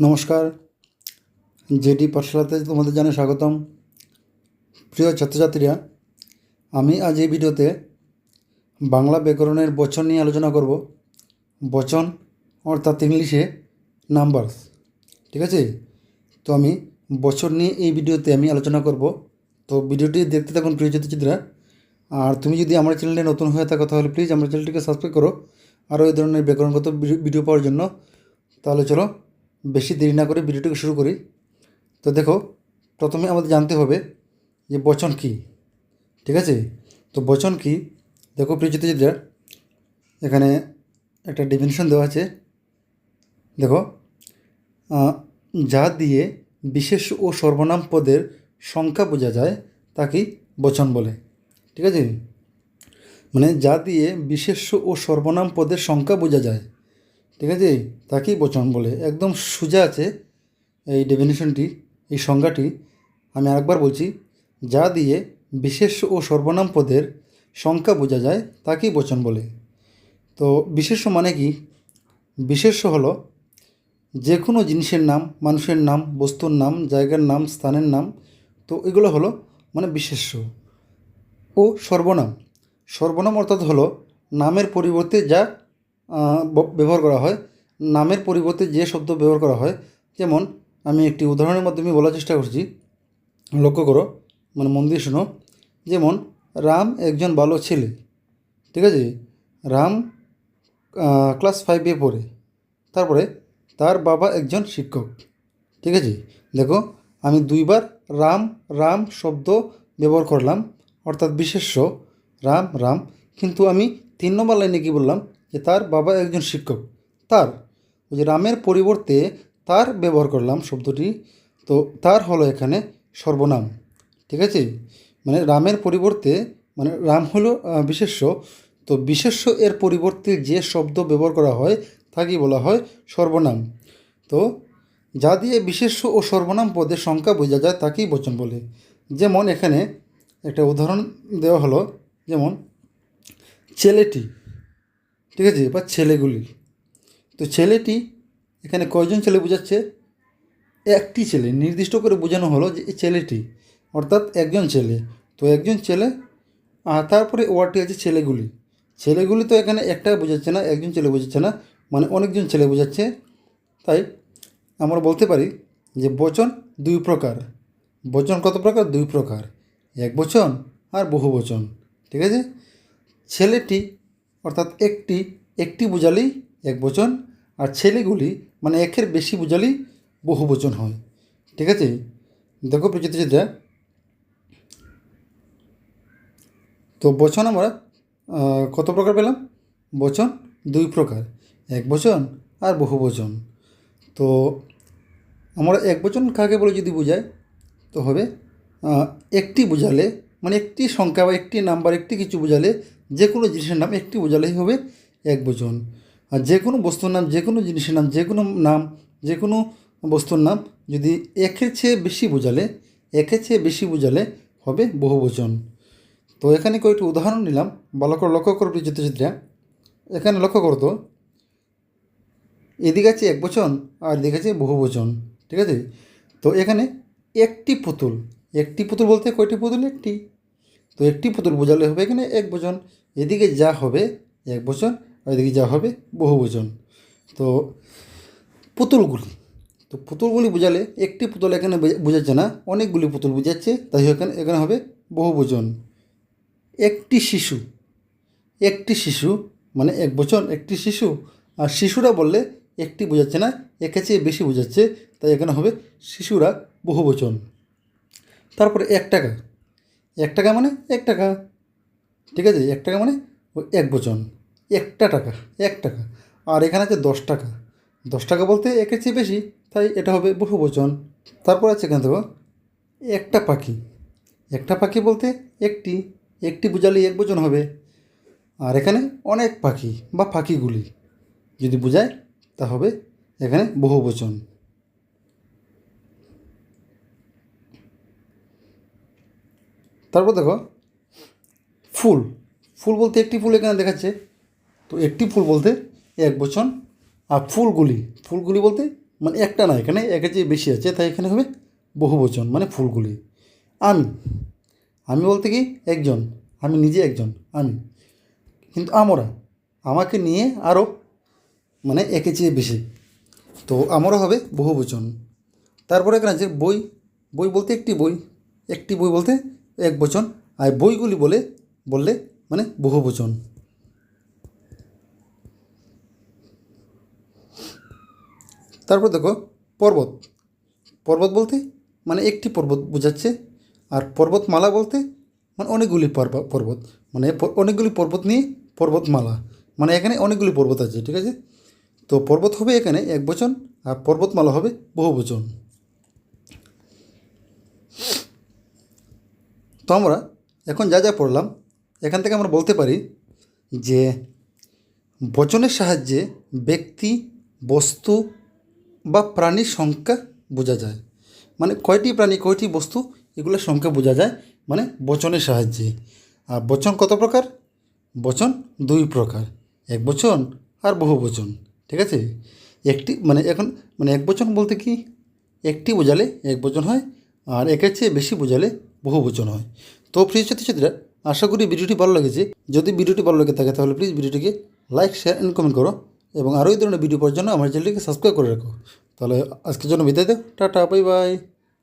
নমস্কার, জেডি পাঠশালাতে তোমাদের জানাই স্বাগতম। প্রিয় ছাত্রছাত্রীরা, আমি আজ এই ভিডিওতে বাংলা ব্যাকরণের বচন নিয়ে আলোচনা করব। বচন অর্থাৎ ইংলিশে নাম্বারস ঠিক আছে? তো আমি বছর নিয়ে এই ভিডিওতে আমি আলোচনা করব। তো ভিডিওটি দেখতে থাকুন প্রিয় ছাত্রছাত্রীরা। আর তুমি যদি আমার চ্যানেলে নতুন হয়ে থাকো তাহলে প্লিজ আমার চ্যানেলটিকে সাবস্ক্রাইব করো। আরও এই ধরনের ব্যাকরণগত ভিডিও- ভিডিও পাওয়ার জন্য। তাহলে চলো বেশি দেরি না করে ভিডিওটিকে শুরু করি। তো দেখো, প্রথমে আমাদের জানতে হবে যে বচন কী, ঠিক আছে? তো বচন কী, দেখো প্রিয় চিত্রচিত্রা এখানে একটা ডেফিনেশন দেওয়া আছে। দেখো যা দিয়ে বিশেষ ও সর্বনাম পদের সংখ্যা বোঝা যায় তাকেই বচন বলে, ঠিক আছে? মানে যা দিয়ে বিশেষ ও সর্বনাম পদের সংখ্যা বোঝা যায় ঠিক আছে? তাকেই বচন বলে। একদম সোজা আছে এই ডেফিনেশনটি এই সংজ্ঞাটি আমি আরেকবার বলছি, যা দিয়ে বিশেষ ও সর্বনাম পদের সংখ্যা বোঝা যায়, তাকেই বচন বলে। তো বিশেষ্য মানে কি? বিশেষ্য হলো যে কোনো জিনিসের নাম, মানুষের নাম, বস্তুর নাম, জায়গার নাম, স্থানের নাম, তো এগুলো হলো মানে বিশেষ্য ও সর্বনাম। সর্বনাম অর্থাৎ হলো নামের পরিবর্তে যা ব্যবহার করা হয়। নামের পরিবর্তে যে শব্দ ব্যবহার করা হয়, যেমন আমি একটি উদাহরণের মাধ্যমে বলার চেষ্টা করছি। লক্ষ্য করো মানে মন দিয়ে শোনো। যেমন, রাম একজন ভালো ছেলে। ঠিক আছে? রাম ক্লাস ফাইভে পড়ে। তারপরে তার বাবা একজন শিক্ষক। ঠিক আছে? দেখো, আমি দুইবার রাম রাম শব্দ ব্যবহার করলাম। অর্থাৎ বিশেষ্য, রাম রাম। কিন্তু আমি তিন নম্বর লাইনে কী বললাম? যে তার বাবা একজন শিক্ষক। তার, ওই যে রামের পরিবর্তে তার ব্যবহার করলাম শব্দটি, তো তার হলো এখানে সর্বনাম, ঠিক আছে? মানে রামের পরিবর্তে মানে রাম হলো বিশেষ্য, তো বিশেষ্য এর পরিবর্তে যে শব্দ ব্যবহার করা হয় তাকেই বলা হয় সর্বনাম। তো যা দিয়ে বিশেষ্য ও সর্বনাম পদের সংখ্যা বোঝা যায় তাকেই বচন বলে। যেমন এখানে একটা উদাহরণ দেওয়া হলো, যেমন, ছেলেটি ঠিক আছে? বা ছেলেগুলি। তো ছেলেটি, এখানে কয়জন ছেলে বোঝাচ্ছে? একটি ছেলে। নির্দিষ্ট করে বোঝানো হলো যে এই ছেলেটি অর্থাৎ একজন ছেলে। তো একজন ছেলে, আর তারপরে ওয়ার্ডটি আছে ছেলেগুলি। ছেলেগুলি তো এখানে একটা বোঝাচ্ছে না, একজন ছেলে বোঝাচ্ছে না মানে অনেকজন ছেলে বোঝাচ্ছে। তাই আমরা বলতে পারি যে বচন দুই প্রকার। বচন কত প্রকার? দুই প্রকার। এক বচন আর বহু বচন। ঠিক আছে? ছেলেটি অর্থাৎ একটি একটি বোঝালেই এক বচন আর ছেলেগুলি মানে একের বেশি বোঝালেই বহু বচন হয়। ঠিক আছে? দেখো প্রচিতা তো বচন আমরা কত প্রকার পেলাম? বচন দুই প্রকার, এক বচন আর বহু বচন তো আমরা এক বচন কাকে বলে যদি বোঝায় তো হবে একটি বোঝালে মানে একটি সংখ্যা বা একটি নাম্বার, একটি কিছু বোঝালে যে কোনো জিনিসের নাম একটি বোঝালেই হবে এক বচন আর যে কোনো বস্তুর নাম যে কোনো জিনিসের নাম যে কোনো নাম যে কোনো বস্তুর নাম যদি একের চেয়ে বেশি বোঝালে, একের চেয়ে বেশি বোঝালে হবে বহু বচন তো এখানে কয়েকটি উদাহরণ নিলাম। ভালো করে লক্ষ্য করো প্রিয় চিত্রচিত্রা এখানে লক্ষ্য করতো এদিকে আছে এক বচন আর এদিকে আছে বহু বচন ঠিক আছে? তো এখানে একটি পুতুল একটি পুতুল বলতে কয়টি পুতুল? একটি। তো একটি পুতুল বোঝালে হবে এখানে এক বচন এদিকে যা হবে, এক বচন, আর এদিকে যা হবে বহু বচন। তো পুতুলগুলি তো পুতুলগুলি বোঝালে একটি পুতুল এখানে বোঝা- বোঝাচ্ছে না, অনেকগুলি পুতুল বোঝাচ্ছে, তাই এখানে এখানে হবে বহু বচন। একটি শিশু একটি শিশু মানে এক বচন, একটি শিশু, আর শিশুরা বললে একটি বোঝাচ্ছে না একে চেয়ে বেশি বোঝাচ্ছে, তাই এখানে হবে শিশুরা বহু বচন। তারপরে এক টাকা এক টাকা মানে এক টাকা। ঠিক আছে? এক টাকা মানে এক বচন একটা টাকা, এক টাকা। আর এখানে আছে দশ টাকা। দশ টাকা বলতে একের চেয়ে বেশি, তাই এটা হবে বহু বচন তারপর আছে এখানে দেখো, একটা পাখি। একটা পাখি বলতে একটি একটি বোঝালে এক বচন হবে। আর এখানে অনেক পাখি বা পাখিগুলি। যদি বোঝায়, তা হবে এখানে বহু বচন তারপর দেখো ফুল। ফুল বলতে একটি ফুল এখানে দেখাচ্ছে। তো একটি ফুল বলতে এক বচন আর ফুলগুলি। ফুলগুলি বলতে মানে একটা না এখানে একের চেয়ে বেশি আছে, তাই এখানে হবে বহু বচন মানে ফুলগুলি। আমি। আমি বলতে কি? একজন। আমি নিজে একজন। আমি। কিন্তু আমরা। আমাকে নিয়ে আরও মানে একের চেয়ে বেশি। তো আমারও হবে বহু বচন তারপরে এখানে আছে বই। বই বলতে একটি বই। একটি বই বলতে এক বচন। আর বইগুলি বলে বললে মানে বহু বচন তারপর দেখো, পর্বত। পর্বত বলতে মানে একটি পর্বত বোঝাচ্ছে, আর পর্বতমালা বলতে মানে অনেকগুলি পর্ব- পর্বত। মানে অনেকগুলি পর্বত নিয়ে পর্বতমালা। মানে এখানে অনেকগুলি পর্বত আছে, ঠিক আছে? তো পর্বত হবে এখানে এক বচন আর পর্বতমালা হবে বহু বচন তো আমরা এখন যা যা পড়লাম এখান থেকে আমরা বলতে পারি যে বচনের সাহায্যে ব্যক্তি, বস্তু বা প্রাণীর সংখ্যা বোঝা যায়। মানে কয়টি প্রাণী, কয়টি বস্তু এগুলোর সংখ্যা বোঝা যায় মানে বচনের সাহায্যে। আর বচন কত প্রকার? বচন দুই প্রকার, এক বচন আর বহু বচন, ঠিক আছে? একটি মানে এখন মানে এক বচন বলতে কি? একটি বোঝালে এক বচন হয়, আর একের চেয়ে বেশি বোঝালে বহু বচন হয়। তো প্রিয় ছাত্রছাত্রীরা আশা করি ভিডিওটি ভালো লেগেছে। যদি ভিডিওটি ভালো লেগে থাকে তাহলে প্লিজ ভিডিওটিকে লাইক শেয়ার অ্যান্ড কমেন্ট করো এবং আরও এই ধরনের ভিডিও পাওয়ার জন্য আমার চ্যানেলটিকে সাবস্ক্রাইব করে রাখো। তাহলে আজকের জন্য বিদায় দেব টাটা বাই বাই